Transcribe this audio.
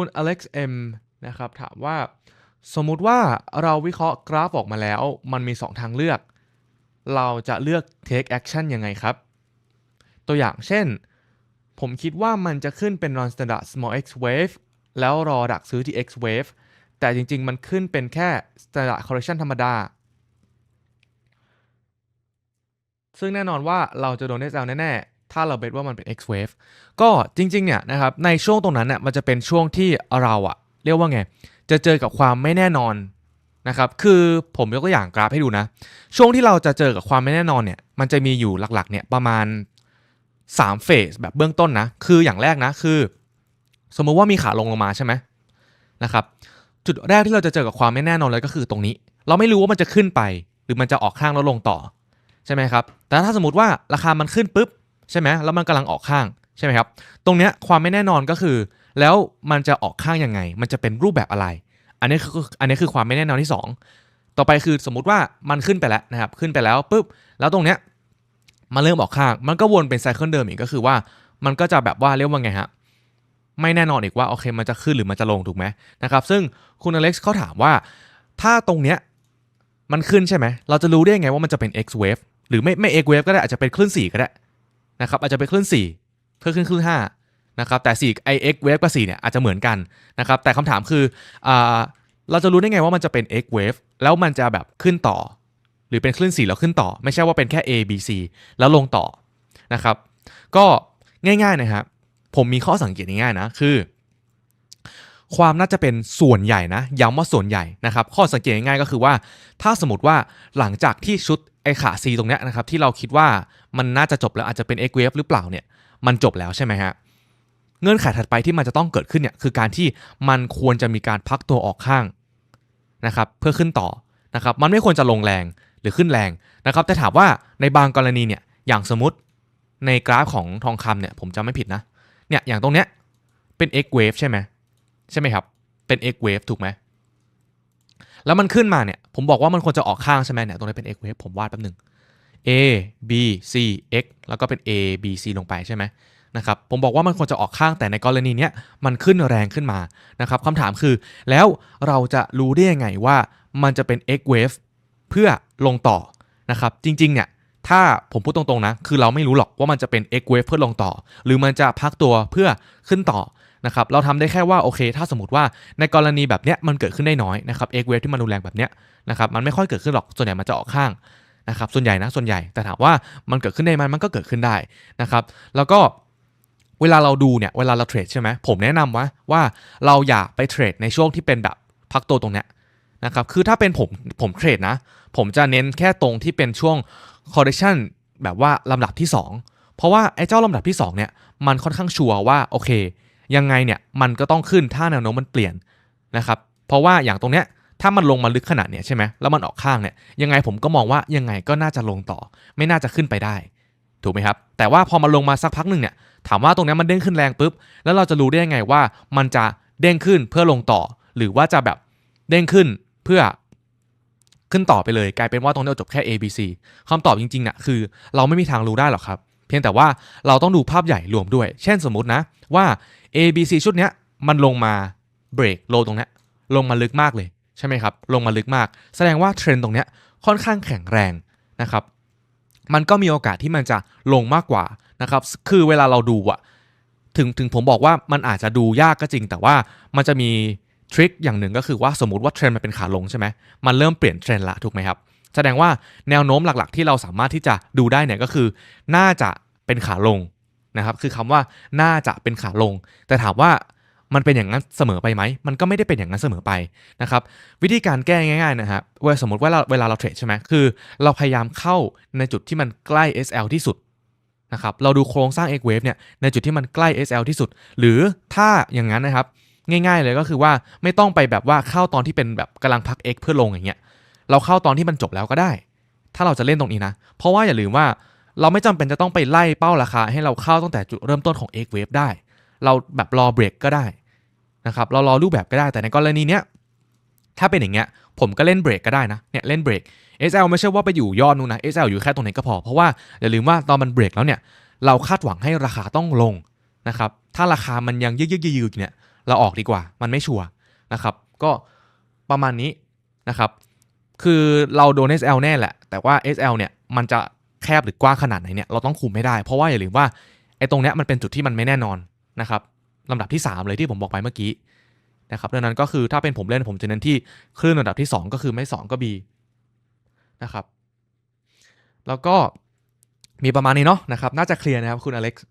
คุณ Alex M นะครับถามว่าสมมุติว่าเราวิเคราะห์กราฟออกมาแล้ว มันมี 2 ทางเลือก เราจะเลือก take action ยังไงครับ ตัวอย่างเช่น ผมคิดว่ามันจะขึ้นเป็น non standard small x wave แล้วรอดักซื้อที่ x wave แต่จริง ๆ มันขึ้นเป็นแค่ standard correction ธรรมดา ซึ่งแน่นอนว่าเราจะโดน SL แน่ๆ ถ้าเราเบสว่ามันเป็น X wave ก็จริงๆเนี่ยนะครับในช่วงตรงนั้นเนี่ยมันจะเป็นช่วงที่เราอะเรียกว่าไง จะเจอกับความไม่แน่นอนนะครับคือผมยกตัวอย่างกราฟให้ดูนะ ช่วงที่เราจะเจอกับความไม่แน่นอนเนี่ยมันจะมีอยู่หลักๆเนี่ยประมาณ3เฟสแบบเบื้องต้นนะ คืออย่างแรกนะคือ สมมุติว่ามีขาลงลงมาใช่ไหมนะครับจุดแรกที่เราจะเจอกับความไม่แน่นอนเลยก็คือตรงนี้ เราไม่รู้ว่ามันจะขึ้นไป หรือมันจะออกข้างแล้วลงต่อใช่ไหมครับแต่ถ้าสมมติว่าราคามันขึ้นปุ๊บ ใช่ไหมแล้วมันกำลังออกข้างใช่ไหมครับตรงเนี้ยความไม่แน่นอนก็คือ แล้วมันจะออกข้างยังไง มันจะเป็นรูปแบบอะไร อันนี้คืออันนี้คือความไม่แน่นอนที่ 2 ต่อไปคือสมมุติว่ามันขึ้นไปแล้วนะครับขึ้นไปแล้วปุ๊บแล้วตรงเนี้ยมันเริ่มออกข้าง มันก็วนเป็นไซเคิลเดิมอีกก็คือว่า มันก็จะแบบว่าเรียกว่าไงฮะไม่แน่นอนอีกว่าโอเคมันจะขึ้นหรือมันจะลงถูกไหมนะครับซึ่งคุณอเล็กซ์เขาถามว่า ถ้าตรงเนี้ยมันขึ้นใช่ไหมเราจะรู้ได้ยังไงว่ามันจะเป็น X wave หรือไม่ไม่ X wave ก็ได้อาจจะเป็นคลื่น4ก็ได้ นะครับอาจจะเป็นคลื่น4เพื่อขึ้นคลื่น5นะครับแต่4ไอ X wave กับ4เนี่ยอาจจะเหมือนกันนะครับแต่คำถามคืออเราจะรู้ได้ไงว่ามันจะเป็น X wave แล้วมันจะแบบขึ้นต่อ หรือเป็นคลื่น4แล้วขึ้นต่อ ไม่ใช่ว่าเป็นแค่ A B C แล้วลงต่อนะครับก็ง่ายๆนะครับผมมีข้อสังเกตง่ายๆนะคือ ความน่าจะเป็นส่วนใหญ่นะย้ำว่าส่วนใหญ่นะครับข้อสังเกตง่ายๆก็คือว่า ถ้าสมมติว่าหลังจากที่ชุด ไอ้ขา C ตรงเนี้ยนะครับที่เราคิดว่ามันน่าจะจบแล้วอาจจะเป็น X wave หรือเปล่าเนี่ยมันจบแล้วใช่ไหมฮะเงื่อนไขถัดไปที่มันจะต้องเกิดขึ้นเนี่ยคือการที่มันควรจะมีการพักตัวออกข้างนะครับเพื่อขึ้นต่อนะครับมันไม่ควรจะลงแรงหรือขึ้นแรงนะครับแต่ถามว่าในบางกรณีเนี่ยอย่างสมมติในกราฟของทองคำเนี่ยผมจำไม่ผิดนะเนี่ยอย่างตรงเนี้ยเป็น X wave ใช่ไหมใช่ไหมครับเป็น X wave ถูกไหม แล้วมันขึ้นมาเนี่ย ผมบอกว่ามันควรจะออกข้างใช่ไหมเนี่ย ตรงนี้เป็น x wave ผมวาดแป๊บหนึ่ง a b c x แล้วก็เป็น a b c ลงไปใช่ไหมนะครับ ผมบอกว่ามันควรจะออกข้างแต่ในกรณีเนี้ยมันขึ้นแรงขึ้นมานะครับคำถามคือ แล้วเราจะรู้ได้ยังไงว่ามันจะเป็น x wave เพื่อลงต่อนะครับ จริงๆเนี่ยถ้าผมพูดตรงๆนะ คือเราไม่รู้หรอกว่ามันจะเป็น x wave เพื่อลงต่อ หรือมันจะพักตัวเพื่อขึ้นต่อ นะครับเราทำได้แค่ว่าโอเค ถ้าสมมติว่าในกรณีแบบเนี้ยมันเกิดขึ้นได้น้อยนะครับเอ็กเวฟที่มันรุนแรงแบบเนี้ยนะครับมันไม่ค่อยเกิดขึ้นหรอกส่วนใหญ่มันจะออกข้างนะครับส่วนใหญ่นะส่วนใหญ่แต่ถามว่ามันเกิดขึ้นได้ไหมมันก็เกิดขึ้นได้นะครับแล้วก็เวลาเราดูเนี่ยเวลาเราเทรดใช่ไหมผมแนะนำว่าว่าเราอย่าไปเทรดในช่วงที่เป็นแบบพักตัวตรงเนี้ยนะครับคือถ้าเป็นผมผมเทรดนะ ผมจะเน้นแค่ตรงที่เป็นช่วง correction แบบว่าลำดับที่ 2 เพราะว่าไอ้เจ้าลำดับที่ 2 เนี่ย มันค่อนข้างชัวร์ว่าโอเค ยังไงเนี่ยมันก็ต้องขึ้นถ้าแนวโน้มมันเปลี่ยนนะครับเพราะว่าอย่างตรงเนี้ยถ้ามันลงมาลึกขนาดเนี้ยใช่ไหมแล้วมันออกข้างเนี่ยยังไงผมก็มองว่ายังไงก็น่าจะลงต่อ ไม่น่าจะขึ้นไปได้ ถูกไหมครับแต่ว่าพอมาลงมาสักพักหนึ่งเนี่ยถามว่าตรงเนี้ยมันเด้งขึ้นแรงปุ๊บแล้วเราจะรู้ได้ยังไงว่ามันจะเด้งขึ้นเพื่อลงต่อ หรือว่าจะแบบเด้งขึ้นเพื่อขึ้นต่อไปเลย กลายเป็นว่าตรงนี้จบแค่ A B C คำตอบจริงๆน่ะคือ เราไม่มีทางรู้ได้หรอกครับ เพียงแต่ว่าเราต้องดูภาพใหญ่รวมด้วย เช่นสมมุตินะว่า A B C ชุดเนี้ยมันลงมาเบรกโลตรงเนี้ยลงมาลึกมากเลยใช่ไหมครับ ลงมาลึกมาก แสดงว่าเทรนตรงเนี้ยค่อนข้างแข็งแรงนะครับ มันก็มีโอกาสที่มันจะลงมากกว่านะครับ คือเวลาเราดูอะถึงถึงผมบอกว่ามันอาจจะดูยากก็จริง แต่ว่ามันจะมีทริคอย่างหนึ่งก็คือว่าสมมติว่าเทรนมันเป็นขาลงใช่ไหมมันเริ่มเปลี่ยนเทรนละถูกไหมครับ แสดงว่าแนวโน้มหลักๆ ที่เราสามารถที่จะดูได้เนี่ยก็คือ น่าจะเป็นขาลงนะครับคือคำว่าน่าจะเป็นขาลง แต่ถามว่ามันเป็นอย่างนั้นเสมอไปไหม มันก็ไม่ได้เป็นอย่างนั้นเสมอไปนะครับ วิธีการแก้ง่ายๆนะครับเวลาสมมติว่าเราเวลาเราเทรดใช่ไหมคือ เราพยายามเข้าในจุดที่มันใกล้ SL ที่สุดนะครับ เราดูโครงสร้าง X wave เนี่ยในจุดที่มันใกล้ SL ที่สุด หรือถ้าอย่างนั้นนะครับ ง่ายๆเลยก็คือว่าไม่ต้องไปแบบว่าเข้าตอนที่เป็นแบบกำลังพัก X เพื่อลงอย่างเงี้ย เราเข้าตอนที่มันจบแล้วก็ได้ ถ้าเราจะเล่นตรงนี้นะ เพราะว่าอย่าลืมว่าเราไม่จำเป็นจะต้องไปไล่เป้าราคา ให้เราเข้าตั้งแต่จุดเริ่มต้นของ X wave ได้ เราแบบรอเบรกก็ได้นะครับเรารอรูปแบบก็ได้แต่ในกรณีเนี้ยถ้าเป็นอย่างเงี้ยผมก็เล่นเบรกก็ได้นะเนี่ยเล่นเบรก SL ไม่ใช่ว่าไปอยู่ยอดนู้นนะ SL อยู่แค่ตรงไหนก็พอ เพราะว่าอย่าลืมว่าตอนมันเบรกแล้วเนี่ยเราคาดหวังให้ราคาต้องลงนะครับถ้าราคามันยังยืดๆๆๆเนี่ยเราออกดีกว่ามันไม่ชัวร์นะครับก็ประมาณนี้นะครับ คือเราโดน SL แน่แหละ แต่ว่า SL เนี่ยมันจะแคบหรือกว้างขนาดไหนเนี่ยเราต้องคุมให้ได้ เพราะว่าอย่าลืมว่าไอ้ตรงเนี้ยมันเป็นจุดที่มันไม่แน่นอนนะครับลำดับที่ 3 เลยที่ผมบอกไปเมื่อกี้นะครับดังนั้นก็คือถ้าเป็นผมเล่นผมจะเน้นที่คลื่นระดับที่ 2 ก็คือไม่ 2 ก็ B นะครับ แล้วก็มีประมาณนี้เนาะนะครับ น่าจะเคลียร์นะครับคุณอเล็กซ์